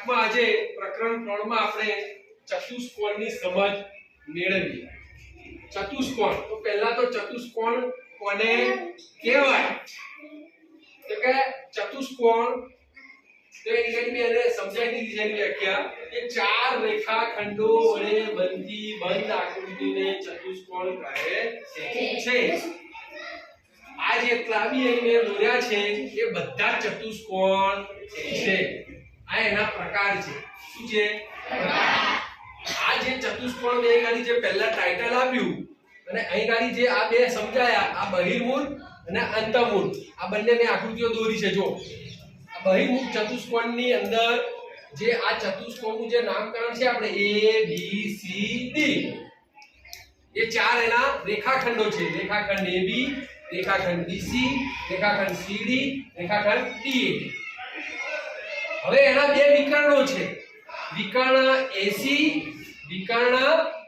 પાઠમાં આજે પ્રકરણ ત્રણમાં આપણે ચતુષ્કોણની સમજ મેળવી ચતુષ્કોણ, તો પહેલા તો ચતુષ્કોણ કોને કહેવાય? તો કે ચતુષ્કોણ, તો એની એને સમજાવી દીધી છે વ્યાખ્યા, કે ચાર રેખાખંડો વડે બનતી બંધ આકૃતિને ચતુષ્કોણ કહે છે. આ જે ક્લાવી અહીં મેં દોર્યા છે, એ બધા ચતુષ્કોણ છે. આ એના પ્રકાર છે. શું છે? આ જે ચતુષ્કોણ અહીં ગાડી જે પહેલા ટાઇટલ આપ્યું, અને અહીં ગાડી જે આ બે સમજાયા, આ બહિર્મૂળ અને અંતમૂળ આ બંને મેં આકૃતિઓ દોરી છે જો આ બહિર્મૂળ ચતુષ્કોણની અંદર જે આ ચતુષ્કોણનું જે નામકરણ છે આપણે એ બી સી ડી એ ચાર એના રેખાખંડો છે. રેખાખંડ એ બી રેખાખંડ બીસી રેખાખંડ સીડી રેખાખંડ DA હવે એના બે વિકર્ણો છે. વિકર્ણ એસી વિકર્ણ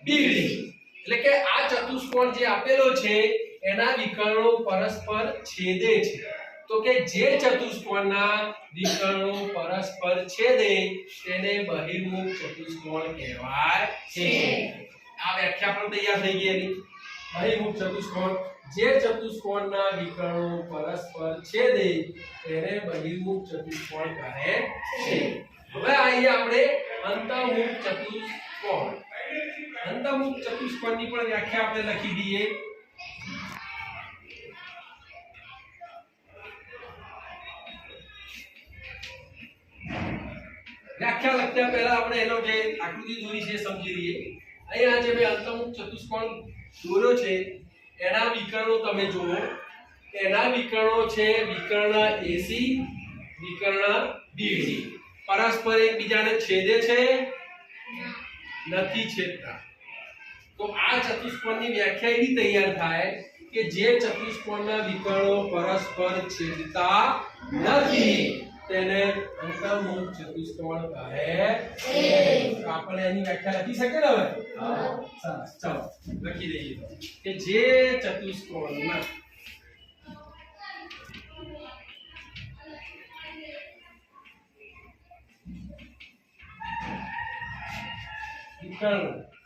બીડી એટલે કે આ ચતુષ્કોણ જે આપેલો છે એના વિકર્ણો પરસ્પર છેદે છે. તો કે જે ચતુષ્કોણના વિકર્ણો પરસ્પર છેદે તેને બહિર્મુખ ચતુષ્કોણ કહેવાય છે. આ વ્યાખ્યા પણ તૈયાર થઈ ગઈ એની. બહિર્મુખ ચતુષ્કોણ, જે ચતુષ્કોણના વિકર્ણો પરસ્પર છેદે, તેને બહિર્મુખ ચતુષ્કોણ કહે છે. હવે આઈએ આપણે અંતર્મુખ ચતુષ્કોણ. અંતર્મુખ ચતુષ્કોણની પણ વ્યાખ્યા આપણે લખી દઈએ. વ્યાખ્યા લખતા પહેલા આપણે એનો જે આકૃતિ દોરી છે સમજી લઈએ. અહીંયા જે મેં અંતર્મુખ ચતુષ્કોણ દોર્યો છે, એના વિકર્ણો તમે જુઓ. એના વિકર્ણો છે વિકર્ણ એસી વિકર્ણ બીસી પરસ્પર એકબીજાને છેદે છે, નથી છેદતા. તો આ ચતુષ્કોણની વ્યાખ્યા એવી તૈયાર થાય કે જે ચતુષ્કોણના વિકર્ણો પરસ્પર છેદતા નથી. તેને અંતર્મુખ ચતુષ્કોણ કહે છે. આપણે એની વ્યાખ્યા લખી શકે ને હવે? ચાલો. લખી દઈએ કે જે ચતુષ્કોણમાં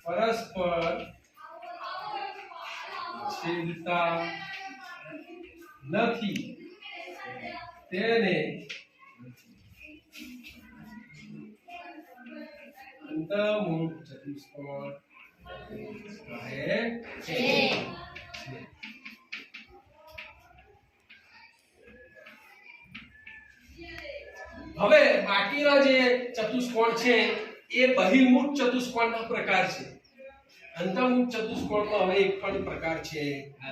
પરસ્પર છેદતા નથી. તેને અંતર્મુખ ચતુષ્કોણ કહે છે હવે બાકીના જે ચતુષ્કોણ છે એ બહિર્મુખ ચતુષ્કોણના પ્રકાર છે. અંતર્મુખ ચતુષ્કોણનો હવે એક પણ પ્રકાર છે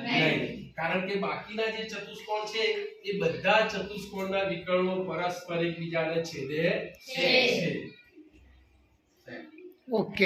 નહીં. કારણ કે બાકીના જે ચતુષ્કોણ છે એ બધા ચતુષ્કોણના વિકર્ણો પરસ્પર એકબીજાને છેદે. છે. Ok.